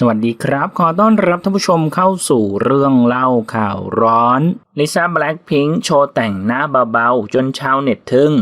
สวัสดีครับ ขอต้อนรับท่านผู้ชมเข้าสู่เรื่องเล่าข่าวร้อนลิซ่าแบล็คพิงค์โชว์แต่งหน้าเบาๆ จนชาวเน็ตทึ่ง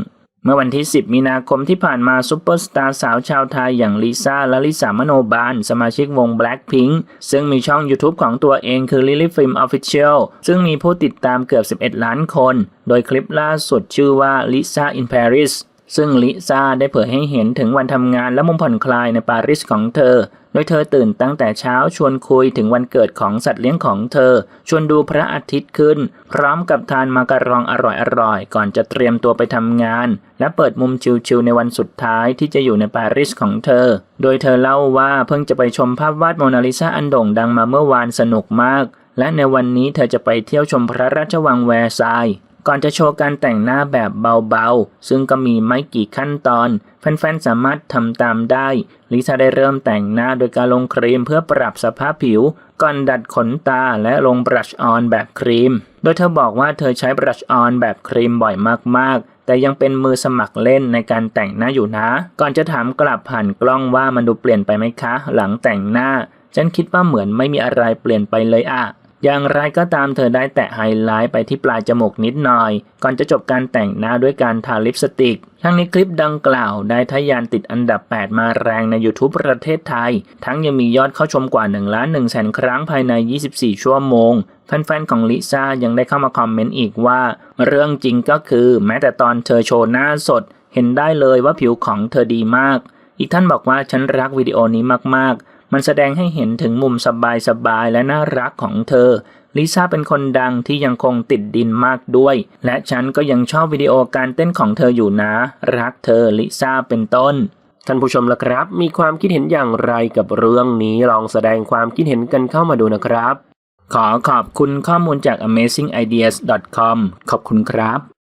เมื่อวันที่ 10 มีนาคมที่ผ่านมาซุปเปอร์สตาร์สาวชาวไทยอย่างลิซ่าและลิซ่ามโนบาล สมาชิกวง Blackpink ซึ่งมีช่อง YouTube ของตัวเองคือ Lily Film Official ซึ่งมีผู้ติดตามเกือบ 11 ล้านคน โดยคลิปล่าสุดชื่อว่า Lisa in Paris ซึ่งลิซ่าได้เผยให้เห็นถึงวันทำงานและมุมผ่อนคลายในปารีสของเธอ โดยเธอตื่นตั้งแต่เช้าชวนคุยถึงวันเกิดของสัตว์เลี้ยงของเธอ ชวนดูพระอาทิตย์ขึ้น พร้อมกับทานมาการองอร่อยๆ ก่อนจะเตรียมตัวไปทำงาน และเปิดมุมชิลๆในวันสุดท้ายที่จะอยู่ในปารีสของเธอ โดยเธอเล่าว่าเพิ่งจะไปชมภาพวาดโมนาลิซาอันโด่งดังมาเมื่อวานสนุกมากและในวันนี้เธอจะไปเที่ยวชมพระราชวังแวร์ซาย ก่อนจะโชว์การแต่งหน้าแบบเบาๆ ซึ่งก็มีไม่กี่ขั้นตอน แฟนๆ สามารถทำตามได้ ลิซ่าได้เริ่มแต่งหน้าโดยการลงครีมเพื่อปรับสภาพผิว ก่อนดัดขนตาและลงบรัชออนแบบครีม โดยเธอบอกว่าเธอใช้บรัชออนแบบครีมบ่อยมากๆแต่ยังเป็นมือสมัครเล่นในการแต่งหน้าอยู่นะ ก่อนจะถามกลับผ่านกล้องว่ามันดูเปลี่ยนไปไหมคะ หลังแต่งหน้า ฉันคิดว่าเหมือนไม่มีอะไรเปลี่ยนไปเลยอะ อย่างไรก็ตามเธอได้แตะไฮไลท์ไปที่ปลายจมูกนิดหน่อย ก่อนจะจบการแต่งหน้าด้วยการทาลิปสติก ทั้งนี้คลิปดังกล่าวได้ทะยานติดอันดับ 8 มาแรงใน YouTube ประเทศไทย ทั้งยังมียอดเข้าชมกว่า1ล้าน1แสนครั้งภายใน 24 ชั่วโมง แฟนๆของลิซ่ายังได้เข้ามาคอมเมนต์อีกว่า เรื่องจริงก็คือ แม้แต่ตอนเธอโชว์หน้าสด เห็นได้เลยว่าผิวของเธอดีมาก อีกท่านบอกว่าฉันรักวิดีโอนี้มากๆ มันแสดงให้เห็นถึงมุมสบายๆและน่ารักของเธอ ลิซ่าเป็นคนดังที่ยังคงติดดินมากด้วย และฉันก็ยังชอบวิดีโอการเต้นของเธออยู่นะ รักเธอลิซ่าเป็นต้นท่านผู้ชมละครับ มีความคิดเห็นอย่างไรกับเรื่องนี้ลองแสดงความคิดเห็นกันเข้ามาดูนะครับ ขอขอบคุณข้อมูลจาก amazingideas.com ขอบคุณครับ